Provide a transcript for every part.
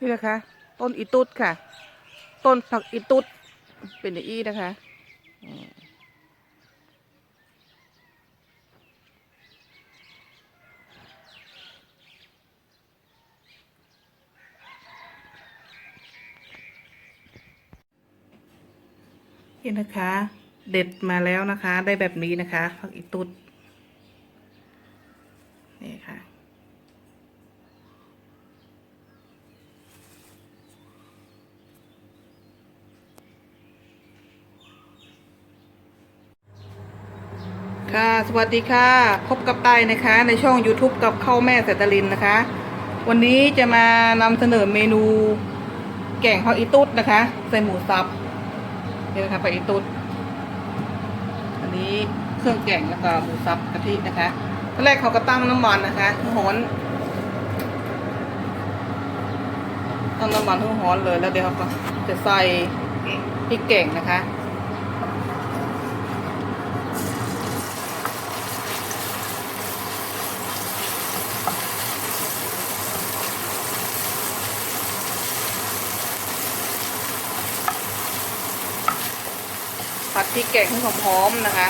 นี่นะคะ ต้นอีตุดค่ะ ต้นผักอีตุดเป็นอีนะคะนี่นะคะ เด็ดมาแล้วนะคะ ได้แบบนี้นะคะผักอีตุดนี่ค่ะ ค่ะสวัสดีค่ะ พบกับไตนะคะ ในช่อง YouTube กับข้าวแม่แสตลินนะคะ วันนี้จะมานำเสนอเมนู แกงผักอีตุดนะคะ ใส่หมูสับนี่นะคะผักอีตุดอันนี้เครื่องแกงแล้วก็หมูสับกะทินะคะตอนแรกเขาก็ตั้งน้ำมันนะคะให้ร้อนตั้งน้ำมันให้ร้อนเลยแล้วเดี๋ยวเขาก็จะใส่พริกแกงนะคะ ผัด พริกแกงให้หอมๆนะคะ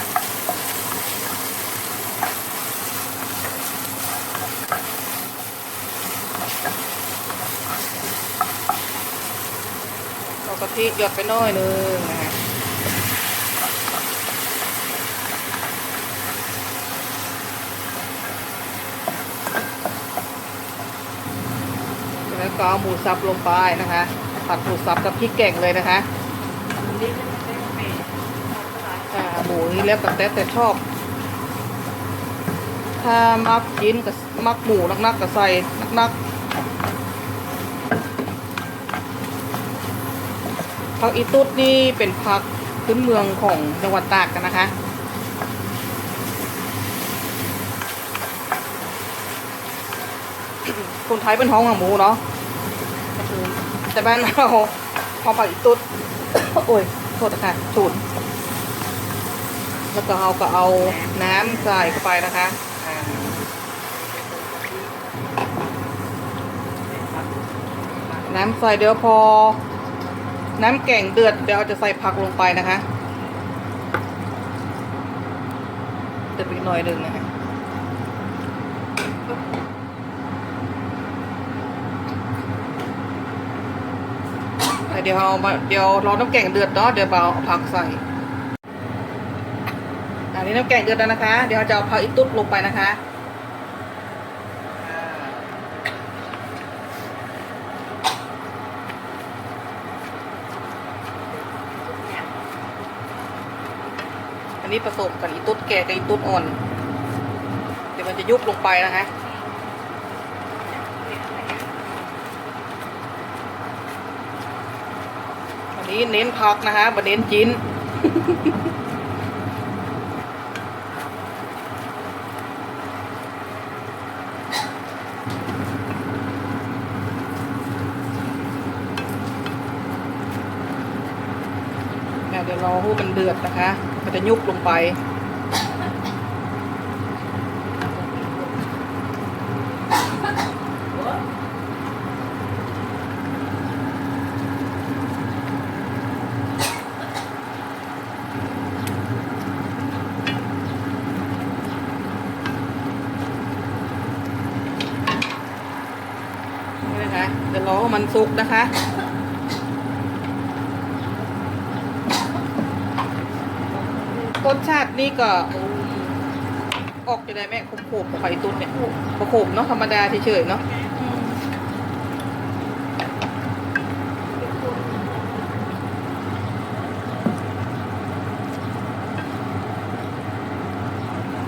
เรากะทิหยดไปหน้อยนึงนะคะแล้วก็เอาหมูสับลงไปนะคะ ผัดหมูสับกับพริกแกงเลยนะคะ นี่แล้วแต่แต่ชอบ ถ้ามักกินกับมักหมูนักๆก็ใส่นักๆผักอีตุดนี่เป็นผักพื้นเมืองของจังหวัดตากกันนะคะคนไทยเป็นห้องของหมูเนาะแต่บ้านเราห้อผักอีตุดโอ้ยโทษนะคะฉุน แล้วก็เราก็เอาน้ำใส่เข้าไปนะคะน้ำใส่เดี๋ยวพอ น้ำแกงเดือดเดี๋ยวจะใส่ผักลงไปนะคะเดือดไปอีกหน่อยหนึ่งนะคะเดี๋ยวเรามาเดี๋ยวรอน้ำแกงเดือดเนาะเดี๋ยวเราเอาผักใส่ นนี้น้ำแกงเดือดแล้วนะคะ เดี๋ยวเราจะเอาผักอีตุ๊ดลงไปนะคะอันนี้ผสมกับอีตุ๊ดแก่กับอีตุ๊ดอ่อน เดี๋ยวมันจะยุบลงไปนะคะอันนี้เน้นผักนะคะบะเน้นจิ้น เดี๋ยวรอให้มันเดือดนะคะ มันจะยุบลงไปนี่นะคะเดี๋ยวรอให้มันสุกนะคะ รสชาตินี่ก็ออกจะได้ไหมขมๆกับไข่ตุ้นเนี่ยขมๆเนาะธรรมดาเฉยๆเนาะ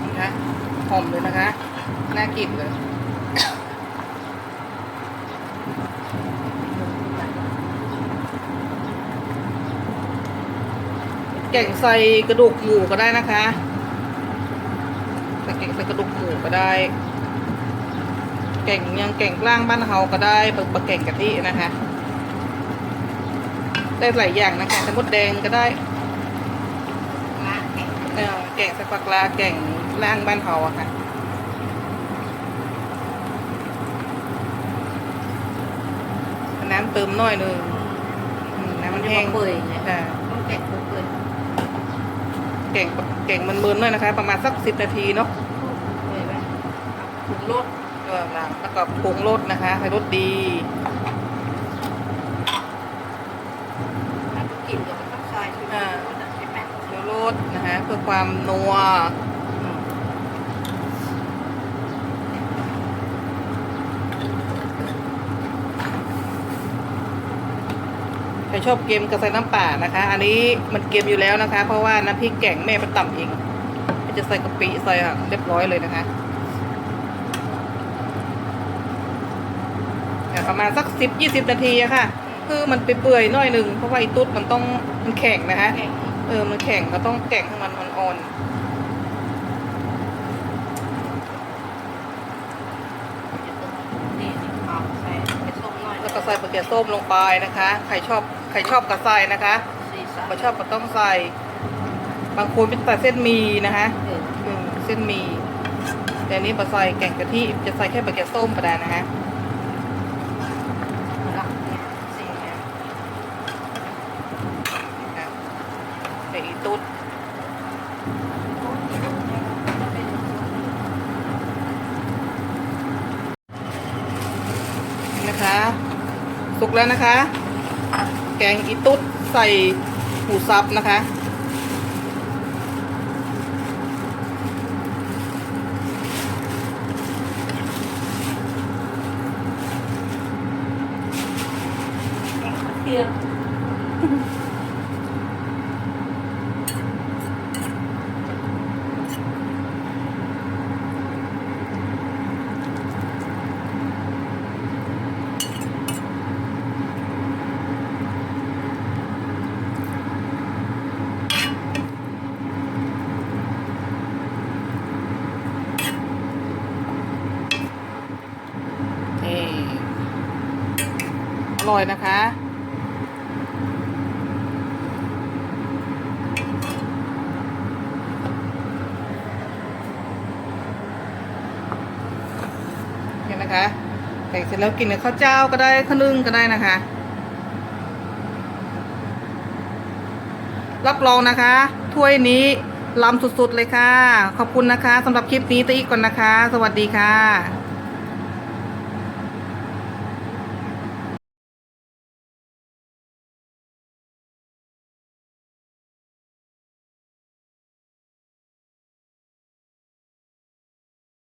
นะคะหอมเลยนะคะ น่ากินเลย แก่งใส่กระดูกหมูก็ได้นะคะใส่แก่งใส่กระดูกหมูก็ได้ แก่งยังแก่งล่างบ้านเฮาก็ได้ปลาปลาแก่งกะทินะคะ ได้หลายอย่างนะคะแต่มดแดงก็ได้เออแก่งใส่ปักลาแก่งล่างบ้านเฮาอะค่ะน้ำเติมหน่อยหนึงอืมน้ำมันแห้งเปื่อยไงอ่าต้องแกะ เปื่อยแก่งแก่งมันเมินๆหน่อยนะคะ ประมาณสักสิบนาทีเนาะเปื่อยไหมถุงรสก็ล้างแล้วก็ปรุงรสนะคะให้รสดีถ้ากลิ่นก็มันต้องใส่ชุดรสใช่ไหมเดี๋ยวรสนะคะเพื่อความนัว ใครชอบเกมกระใส่น้ำป่านะคะ อันนี้มันเกมอยู่แล้วนะคะ เพราะว่าน้ำพริกแกงแม่ประต่ำเองก็จะใส่กะปิใส่ค่ะเรียบร้อยเลยนะคะเนี่ยประมาณสักสิบยี่สิบนาทีอะค่ะ คือมันไปเปื่อยๆหน่อยหนึ่งเพราะว่าไอ้ตุ๊ดมันต้องมันแข็งนะคะแกะเออมันแข็งก็ต้องแกะให้มันอ่อนนี่นี่เอาใส่ไปส้มหน่อยๆแล้วก็ใส่ปลาเกี๊ยวส้มลงไปนะคะ ใครชอบ ใครชอบก็ใส่นะคะสีสันไม่ชอบก็ต้องใส่ บางคนเป็นแต่เส้นหมีนะคะเอออืมเส้นหมีแต่อันนี้ปลาใส่แกงกะทิจะใส่แค่ปลาเกี๊ยวส้มก็ได้นะคะรักเนี่ยสีเนี่ยค่ะใส่อีตุ๊ดนี่นะคะ สุกแล้วนะคะ แกงอีตุ๊ดใส่หมูสับนะคะ เทียม นี่อ ร่อยนะคะเห็นนะคะ แต่เสร็จแล้วกินกับข้าวเจ้าก็ได้ข้าวนึ่งก็ได้นะคะ รับรองนะคะ ถ้วยนี้ล้ำสุดๆเลยค่ะ ขอบคุณนะคะสำหรับคลิปนี้ตะอีกก่อนนะคะ สวัสดีค่ะ